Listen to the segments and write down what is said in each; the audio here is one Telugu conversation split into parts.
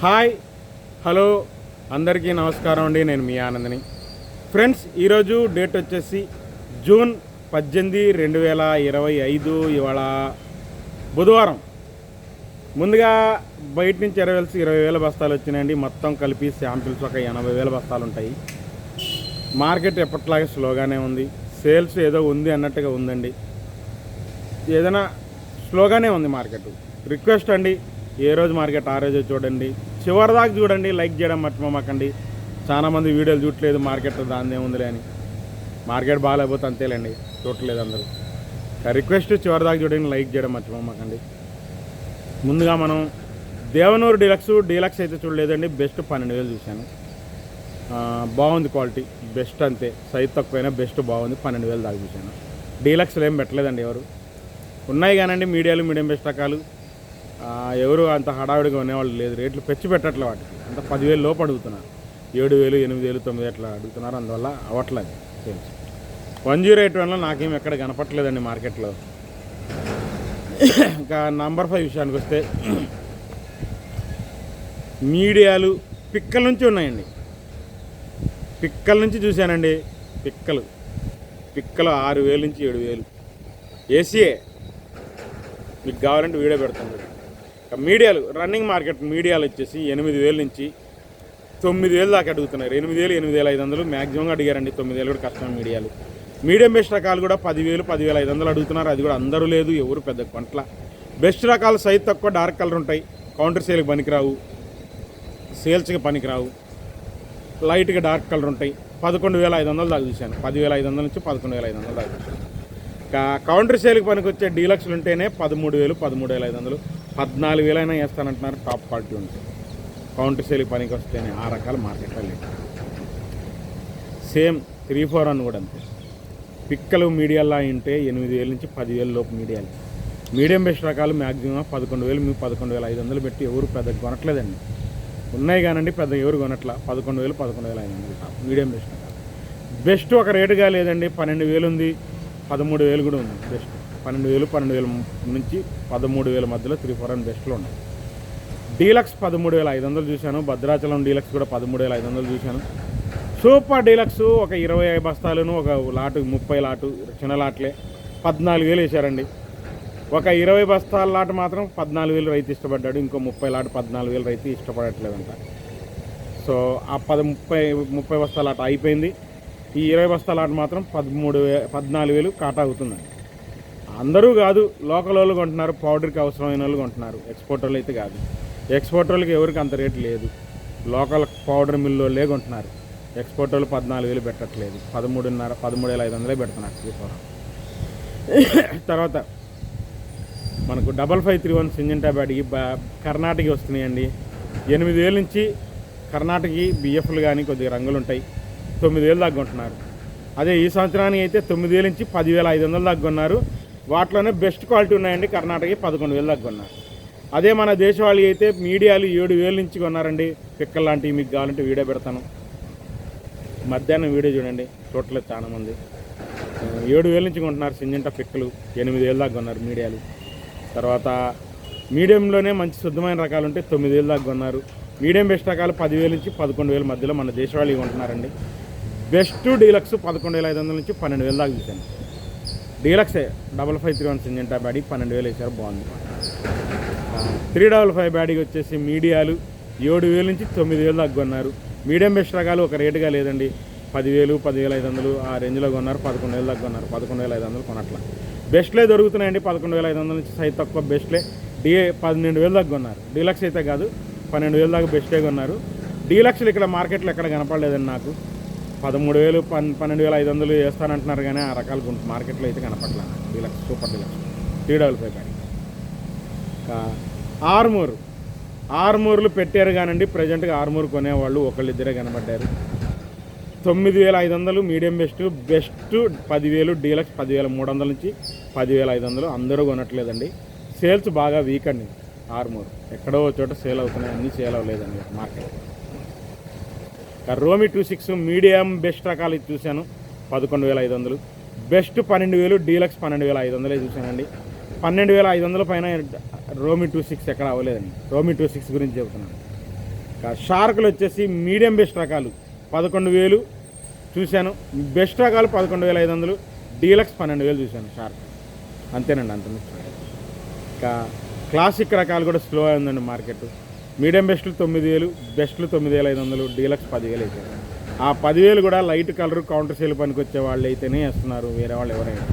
హాయ్ హలో అందరికీ నమస్కారం అండి నేను మీ ఆనందని. ఫ్రెండ్స్ ఈరోజు డేట్ వచ్చేసి జూన్ పద్దెనిమిది రెండు వేల ఇరవై ఐదు ఇవాళ బుధవారం. ముందుగా బయట నుంచి ఇరవై ఇరవై వేల బస్తాలు వచ్చినాయండి. మొత్తం కలిపి శాంపిల్స్ ఒక ఎనభై వేల బస్తాలు ఉంటాయి. మార్కెట్ ఎప్పట్లాగే స్లోగానే ఉంది. సేల్స్ ఏదో ఉంది అన్నట్టుగా ఉందండి. ఏదైనా స్లోగానే ఉంది మార్కెట్. రిక్వెస్ట్ అండి ఏ రోజు మార్కెట్ ఆ రోజు చూడండి. చివరి దాకా చూడండి లైక్ చేయడం మర్చిపోమాకండి. చాలామంది వీడియోలు చూడలేదు మార్కెట్ దాని ఉందిలే అని. మార్కెట్ బాగాలేకపోతే అంతేలేండి చూడట్లేదు అందరూ. రిక్వెస్ట్ చివరి దాకా చూడండి లైక్ చేయడం మర్చిపోమాకండి. ముందుగా మనం దేవనూరు డీలక్స్ డీలక్స్ అయితే చూడలేదండి బెస్ట్ పన్నెండు వేలు చూశాను. బాగుంది క్వాలిటీ బెస్ట్ అంతే. సైజ్ తక్కువైనా బెస్ట్ బాగుంది పన్నెండు వేలు దాకా చూశాను. డీలక్స్లు ఏం పెట్టలేదండి ఎవరు. ఉన్నాయి కానండి మీడియాలు మీడియం బెస్ట్ రకాలు. ఎవరు అంత హడావిడిగా ఉండేవాళ్ళు లేదు. రేట్లు పెంచి పెట్టట్లే వాటికి అంత పదివేలు లోపు అడుగుతున్నారు. ఏడు వేలు ఎనిమిది వేలు తొమ్మిది అట్లా అడుగుతున్నారు. అందువల్ల అవ్వట్లేదు సేల్స్. వన్ జీరో ఎయిట్ వన్లో నాకేం ఎక్కడ కనపట్లేదండి మార్కెట్లో. ఇంకా నంబర్ ఫైవ్ విషయానికి వస్తే మీడియాలు పిక్కల నుంచి ఉన్నాయండి. పిక్కల నుంచి చూశానండి. పిక్కలు. పిక్కలు ఆరు వేలు నుంచి ఏడు వేలు. ఏసీఏ మీకు కావాలంటే వీడియో పెడతాను. మీడియాలు రన్నింగ్ మార్కెట్ మీడియాలు వచ్చేసి ఎనిమిది వేల నుంచి తొమ్మిది వేలు దాకా అడుగుతున్నారు. ఎనిమిది వేలు ఎనిమిది వేల ఐదు వందలు మ్యాక్సిమంగా అడిగారండి. తొమ్మిది వేలు కూడా కష్టం మీడియాలు. మీడియం బెస్ట్ రకాలు కూడా పదివేలు పదివేల ఐదు వందలు అడుగుతున్నారు. అది కూడా అందరూ లేదు ఎవరు పెద్ద కొంట్ల. బెస్ట్ రకాలు సైజ్ తక్కువ డార్క్ కలర్ ఉంటాయి. కౌంటర్ సేల్కి పనికిరావు సేల్స్కి పనికిరావు. లైట్గా డార్క్ కలర్ ఉంటాయి. పదకొండు వేల ఐదు వందలు దాకా చూశాను. పదివేల ఐదు వందల నుంచి పదకొండు వేల ఐదు వందలు దాకా చూశాను. కౌంటర్ సేల్కి పనికి వచ్చే డీలక్స్లు ఉంటేనే పదమూడు వేలు పదమూడు వేల ఐదు వందలు. పద్నాలుగు వేలైనా వేస్తానంటున్నారు టాప్ క్వాలిటీ ఉంటుంది కౌంటర్ సేల్కి పనికి వస్తేనే ఆ రకాల మార్కెట్లో లేదు సేమ్ త్రీ ఫోర్ అని కూడా అంతే. పిక్కలు మీడియాలో ఉంటే ఎనిమిది వేల నుంచి పదివేల లోపు మీడియాలు మీడియం బెస్ట్ రకాలు మ్యాక్సిమం పదకొండు వేలు మీ పదకొండు వేల ఐదు వందలు పెట్టి ఎవరు పెద్ద కొనట్లేదండి. ఉన్నాయి కానండి పెద్ద ఎవరు కొనట్ల. పదకొండు వేలు పదకొండు వేల ఐదు వందలు మీడియం బెస్ట్ రకాలు. బెస్ట్ ఒక రేటుగా లేదండి పన్నెండు వేలు ఉంది. పదమూడు వేలు కూడా ఉంది. బెస్ట్ పన్నెండు వేలు పన్నెండు వేల నుంచి పదమూడు వేల మధ్యలో త్రీ ఫోర్ అండ్ బెస్ట్లో ఉన్నాయి. డీలక్స్ పదమూడు వేల ఐదు వందలు చూశాను. భద్రాచలం డీలక్స్ కూడా పదమూడు వేల ఐదు వందలు చూశాను. సూపర్ డీలక్స్ ఒక ఇరవై బస్తాలను ఒక లాటు ముప్పై లాటు చిన్న లాట్లే పద్నాలుగు వేలు వేశారండి. ఒక ఇరవై బస్తాల లాట్ మాత్రం పద్నాలుగు వేలు రైతు ఇష్టపడ్డాడు. ఇంకో ముప్పై లాట్ పద్నాలుగు వేలు రైతు ఇష్టపడట్లేదంట. సో ఆ పద ముప్పై ముప్పై బస్తాల లాట్ అయిపోయింది. ఈ ఇరవై బస్తాల లాట్ మాత్రం పదమూడు వే పద్నాలుగు వేలు కాటా అవుతుందండి. అందరూ కాదు లోకల్ వాళ్ళు కొంటున్నారు పౌడర్కి అవసరమైన వాళ్ళు కొంటున్నారు. ఎక్స్పోర్టర్లు అయితే కాదు. ఎక్స్పోర్టర్లకు ఎవరికి అంత రేటు లేదు. లోకల్ పౌడర్ మిల్లు వాళ్ళే కొంటున్నారు. ఎక్స్పోర్టర్లు పద్నాలుగు వేలు పెట్టట్లేదు. పదమూడున్నర పదమూడు వేల ఐదు వందలే పెడుతున్నారు త్రిపురం తర్వాత మనకు double five three one Syngenta బ్యాట్కి Karnataka వస్తున్నాయండి. ఎనిమిది వేల నుంచి కర్ణాటకకి బిఎఫ్లు కానీ కొద్దిగా రంగులు ఉంటాయి. తొమ్మిది వేలు దాకా ఉంటున్నారు అదే ఈ సంవత్సరానికి అయితే తొమ్మిది వేల నుంచి పదివేల ఐదు వందలు దాకా వాటిలోనే బెస్ట్ క్వాలిటీ ఉన్నాయండి కర్ణాటకకి పదకొండు వేలు దాకా కొన్నారు అదే మన దేశవాళీ అయితే మీడియాలు ఏడు వేల నుంచి కొన్నారండి. పిక్కలు లాంటివి మీకు కావాలంటే వీడియో పెడతాను. మధ్యాహ్నం వీడియో చూడండి. చూడలేదు చాలామంది ఏడు వేల నుంచి కొంటున్నారు సింజంట పిక్కలు. ఎనిమిది వేలు దాకా కొన్నారు మీడియాలు. తర్వాత మీడియంలోనే మంచి శుద్ధమైన రకాలు ఉంటే తొమ్మిది వేలు దాకా కొన్నారు. మీడియం బెస్ట్ రకాలు పదివేల నుంచి పదకొండు వేల మధ్యలో మన దేశవాళీ కొంటున్నారండి. బెస్ట్ డీలక్స్ పదకొండు వేల ఐదు వందల నుంచి పన్నెండు వేలు దాకా చూసాను డీలక్సే double five three one Syngenta బ్యాడీ పన్నెండు వేలు వేసారు బాగుంది. త్రీ డబల్ ఫైవ్ బ్యాడీకి వచ్చేసి మీడియాలు ఏడు వేలు నుంచి తొమ్మిది వేలు తగ్గున్నారు మీడియం బెస్ట్ రకాలు ఒక రేటుగా లేదండి. పదివేలు పదివేల ఐదు వందలు ఆ రేంజ్లో కొన్నారు పదకొండు వేలు దాకా ఉన్నారు పదకొండు వేల ఐదు వందలు కొనట్ల. బెస్ట్లే దొరుకుతున్నాయండి పదకొండు వేల ఐదు వందల నుంచి సైజ్ తక్కువ బెస్ట్లే. డీ పన్నెండు వేలు దాకా కొన్నారు. డీలక్స్ అయితే కాదు పన్నెండు వేలు దాకా బెస్టే కొన్నారు. డీలక్స్లు ఇక్కడ మార్కెట్లో ఎక్కడ కనపడలేదండి నాకు. పదమూడు వేలు పన్ పన్నెండు వేల ఐదు వందలు వేస్తానంటున్నారు కానీ ఆ రకాలు మార్కెట్లో అయితే కనపడలే. Deluxe super deluxe. Three double five Armoor. ఆర్మూర్లు పెట్టారు కానండి ప్రజెంట్గా ఆర్మూర్ కొనేవాళ్ళు ఒకళ్ళిద్దరే కనబడ్డారు. తొమ్మిది వేల ఐదు వందలు మీడియం బెస్ట్ బెస్ట్ పదివేలు డీలక్స్ పదివేల మూడు వందల నుంచి పదివేల ఐదు వందలు. అందరూ కొనట్లేదండి. సేల్స్ బాగా వీక్ అండి ఆర్మూర్. ఎక్కడో చోట సేల్ అవుతున్నాయి అన్నీ సేల్ అవ్వలేదండి మార్కెట్. రోమి టూ సిక్స్ మీడియం బెస్ట్ రకాలు ఇది చూశాను. పదకొండు వేల ఐదు వందలు. బెస్ట్ పన్నెండు వేలు డీలక్స్ పన్నెండు వేల ఐదు వందలే చూశానండి. పన్నెండు వేల ఐదు వందల పైన రోమి టూ సిక్స్ ఎక్కడ అవ్వలేదండి. రోమి టూ సిక్స్ గురించి చెబుతున్నాను. షార్కులు వచ్చేసి మీడియం బెస్ట్ రకాలు. పదకొండు వేలు చూశాను. బెస్ట్ రకాలు పదకొండు వేల ఐదు వందలు డీలక్స్ పన్నెండు వేలు చూశాను షార్క్. అంతేనండి అంత ఇంకా క్లాసిక్ రకాలు కూడా స్లో ఉందండి మార్కెట్. మీడియం బెస్ట్లు తొమ్మిది వేలు బెస్ట్లు తొమ్మిది వేల ఐదు వందలు డీలక్స్ పదివేలు అయితే. ఆ పదివేలు కూడా లైట్ కలర్ కౌంటర్ సేల్ పనికి వచ్చే వాళ్ళు అయితేనే వేస్తున్నారు వేరే వాళ్ళు ఎవరైనా.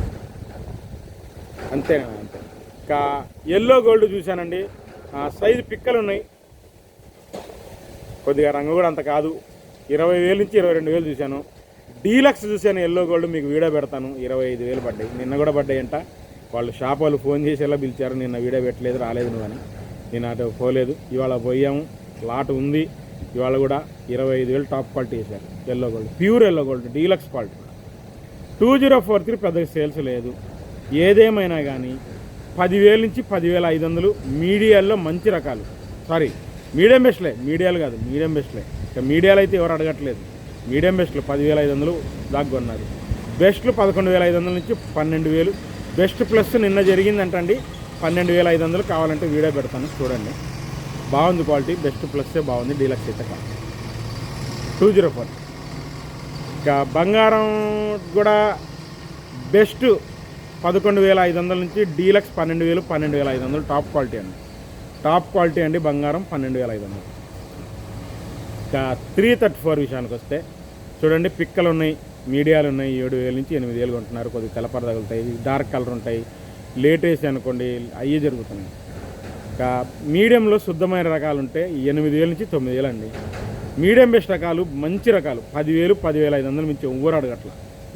అంతేనా? అంతే. ఇంకా ఎల్లో గోల్డ్ చూశానండి. సైజు పిక్కలు ఉన్నాయి. కొద్దిగా రంగు కూడా అంత కాదు. ఇరవై వేలు నుంచి ఇరవై రెండు వేలు చూశాను. డీలక్స్ చూశాను ఎల్లో గోల్డ్ మీకు వీడియో పెడతాను. ఇరవై ఐదు వేలు పడ్డాయి. నిన్న కూడా పడ్డాయంట. వాళ్ళు షాప్ వాళ్ళు ఫోన్ చేసేలా పిలిచారు నిన్న వీడియో పెట్టలేదు రాలేదు నువ్వు అని. నేను అటు పోలేదు. ఇవాళ పోయాము. లాట్ ఉంది. ఇవాళ కూడా ఇరవై ఐదు వేలు టాప్ క్వాలిటీ వేశారు. Yellow gold. Pure yellow gold. Deluxe quality two zero four three పెద్దగా సేల్స్ లేదు. ఏదేమైనా కానీ పదివేల నుంచి పదివేల ఐదు వందలు మీడియాల్లో మంచి రకాలు. సారీ మీడియం బెస్ట్లే. మీడియాలు కాదు మీడియం బెస్ట్లే. ఇక మీడియాలు అయితే ఎవరు అడగట్లేదు. మీడియం బెస్ట్లు పదివేల ఐదు వందలు దాకా ఉన్నారు బెస్ట్లు పదకొండు వేల ఐదు వందల నుంచి పన్నెండు వేలు. బెస్ట్ ప్లస్ నిన్న జరిగిందంటండి. పన్నెండు వేల ఐదు వందలు కావాలంటే వీడియో పెడతాను చూడండి. బాగుంది క్వాలిటీ బెస్ట్ ప్లస్సే బాగుంది డీలక్స్ అయితే కాదు. Two zero four. ఇంకా బంగారం కూడా బెస్ట్ పదకొండు వేల ఐదు వందల నుంచి డీలక్స్ పన్నెండు వేలు పన్నెండు వేల ఐదు వందలు టాప్ క్వాలిటీ అండి. టాప్ క్వాలిటీ అండి బంగారం పన్నెండు వేల ఐదు వందలు. ఇంకా త్రీ థర్టీ ఫోర్ విషయానికి వస్తే చూడండి పిక్కలు ఉన్నాయి మీడియాలు ఉన్నాయి ఏడు వేల నుంచి ఎనిమిది వేలు కొంటున్నారు కొద్దిగా తెలపర తగులుతాయి డార్క్ కలర్ ఉంటాయి. లేటేసి అనుకోండి అయ్యే జరుగుతున్నాయి. ఇంకా మీడియంలో శుద్ధమైన రకాలు ఉంటే ఎనిమిది వేల నుంచి తొమ్మిది వేలు అండి. మీడియం బెస్ట్ రకాలు మంచి రకాలు పదివేలు పదివేల ఐదు వందలు మించి ఊరు అడగట్ల.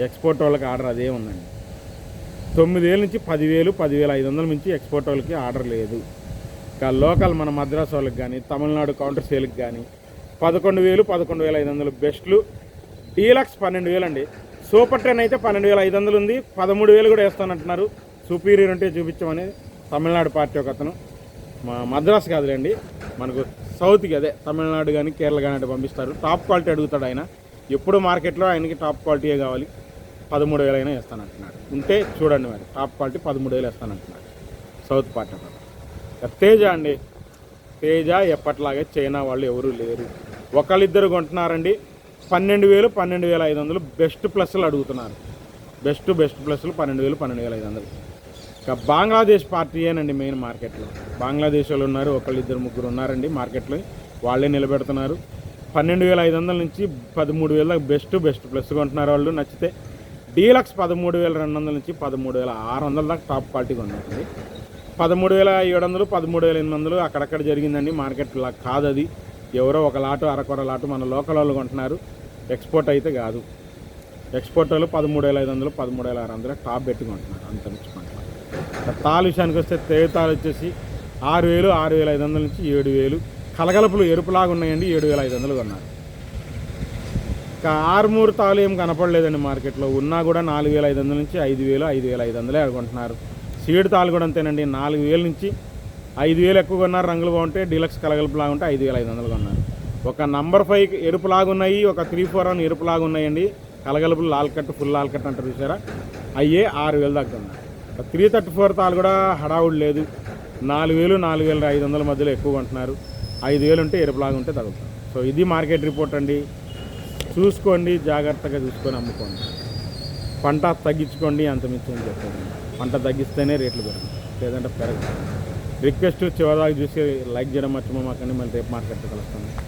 ఎక్స్పోర్ట్ వాళ్ళకి ఆర్డర్ అదే ఉందండి. తొమ్మిది వేల నుంచి పదివేలు పదివేల ఐదు వందల మించి ఎక్స్పోర్ట్ వాళ్ళకి ఆర్డర్ లేదు. ఇంకా లోకల్ మన మద్రాసు వాళ్ళకి కానీ తమిళనాడు కౌంటర్ సేల్కి కానీ పదకొండు వేలు పదకొండు వేల ఐదు వందలు బెస్ట్లు. డీలక్స్ పన్నెండు వేలు అండి. సూపర్ టెన్ అయితే పన్నెండు వేల ఐదు వందలు ఉంది. పదమూడు వేలు కూడా వేస్తానంటున్నారు. సుపీరియర్ ఉంటే చూపించమని తమిళనాడు పార్టీ ఒక అతను. మా మద్రాస్ కాదులేండి మనకు సౌత్కి అదే తమిళనాడు కానీ కేరళ కానీ అంటే పంపిస్తారు. టాప్ క్వాలిటీ అడుగుతాడు ఆయన. ఎప్పుడు మార్కెట్లో ఆయనకి టాప్ క్వాలిటీయే కావాలి. పదమూడు వేలైనా అయినా వేస్తానంటున్నాడు. ఉంటే చూడండి మరి టాప్ క్వాలిటీ పదమూడు వేలు వేస్తానంటున్నాడు సౌత్ పార్టీ ఒక తేజ అండి. తేజ ఎప్పట్లాగే చైనా వాళ్ళు ఎవరూ లేరు. ఒకళ్ళిద్దరు కొంటున్నారండి. పన్నెండు వేలు పన్నెండు వేల ఐదు వందలు బెస్ట్ ప్లస్లు అడుగుతున్నారు. బెస్ట్ బెస్ట్ ప్లస్లు పన్నెండు వేలు పన్నెండు వేల ఐదు వందలు. ఇక బంగ్లాదేశ్ పార్టీయేనండి మెయిన్ మార్కెట్లో బంగ్లాదేశ్ వాళ్ళు ఉన్నారు ఒకళ్ళు ఇద్దరు ముగ్గురు ఉన్నారండి మార్కెట్లో వాళ్ళే నిలబెడుతున్నారు. పన్నెండు వేల ఐదు వందల నుంచి పదమూడు వేల దాకా బెస్ట్ బెస్ట్ ప్లస్ కొంటున్నారు వాళ్ళు. నచ్చితే డీలక్స్ పదమూడు వేల రెండు వందల నుంచి పదమూడు వేల ఆరు వందల దాకా టాప్ క్వాలిటీగా కొన్నట్టుంది పదమూడు వేల ఏడు వందలు పదమూడు వేల ఎనిమిది వందలు అక్కడక్కడ జరిగిందండి మార్కెట్లో కాదు అది. ఎవరో ఒక లాటు అరకొర లాటు మన లోకల్ వాళ్ళు కొంటున్నారు. ఎక్స్పోర్ట్ అయితే కాదు. ఎక్స్పోర్ట్ వాళ్ళు పదమూడు వేల ఐదు వందలు పదమూడు వేల ఆరు వందలు టాప్ పెట్టుకుంటున్నారు అంత నుంచి తాలు విషయానికి వస్తే తేతాలు వచ్చేసి ఆరు వేలు ఆరు వేల ఐదు వందల నుంచి ఏడు వేలు. కలగలుపులు ఎరుపులాగా ఉన్నాయండి ఏడు వేల ఐదు వందలు కొన్నారు. ఇంకా ఆరుమూరు తాలు ఏం కనపడలేదండి మార్కెట్లో. ఉన్నా కూడా నాలుగు వేల ఐదు వందల నుంచి ఐదు వేలు ఐదు వేల ఐదు వందలే అనుకుంటున్నారు. సీడ్ తాలు కూడా అంతేనండి. నాలుగు వేల నుంచి ఐదు వేలు ఎక్కువ కొన్నారు. రంగులు బాగుంటే డీలక్స్ కలగలుపులాగా ఉంటే ఐదు వేల ఐదు వందలు కొన్నారు. ఒక నంబర్ ఫైవ్ ఎరుపులాగా ఉన్నాయి ఒక త్రీ ఫోర్ వన్ ఎరుపులాగా ఉన్నాయండి. కలగలుపులు లాల్ కట్ ఫుల్ లాల్ కట్ అంటారు చూసారా? అయ్యే ఆరు వేలు దాకా ఉన్నాయి త్రీ థర్టీ ఫోర్ తాలు కూడా హడావుడు లేదు. నాలుగు వేలు నాలుగు వేల ఐదు వందల మధ్యలో ఎక్కువ కొంటున్నారు. ఐదు వేలు ఉంటే ఎరుపులాగా ఉంటే తగ్గుతుంది. సో ఇది మార్కెట్ రిపోర్ట్ అండి. చూసుకోండి జాగ్రత్తగా చూసుకొని అమ్ముకోండి. పంట తగ్గించుకోండి అంత మించి చెప్పండి పంట తగ్గిస్తేనే రేట్లు పెరుగుతాయి. లేదంటే పెరగదు. రిక్వెస్ట్ చివరిదాకా చూసి లైక్ చేయడం మర్చిపోమాకండి. మళ్ళీ రేపు మార్కెట్లో కలుస్తాను.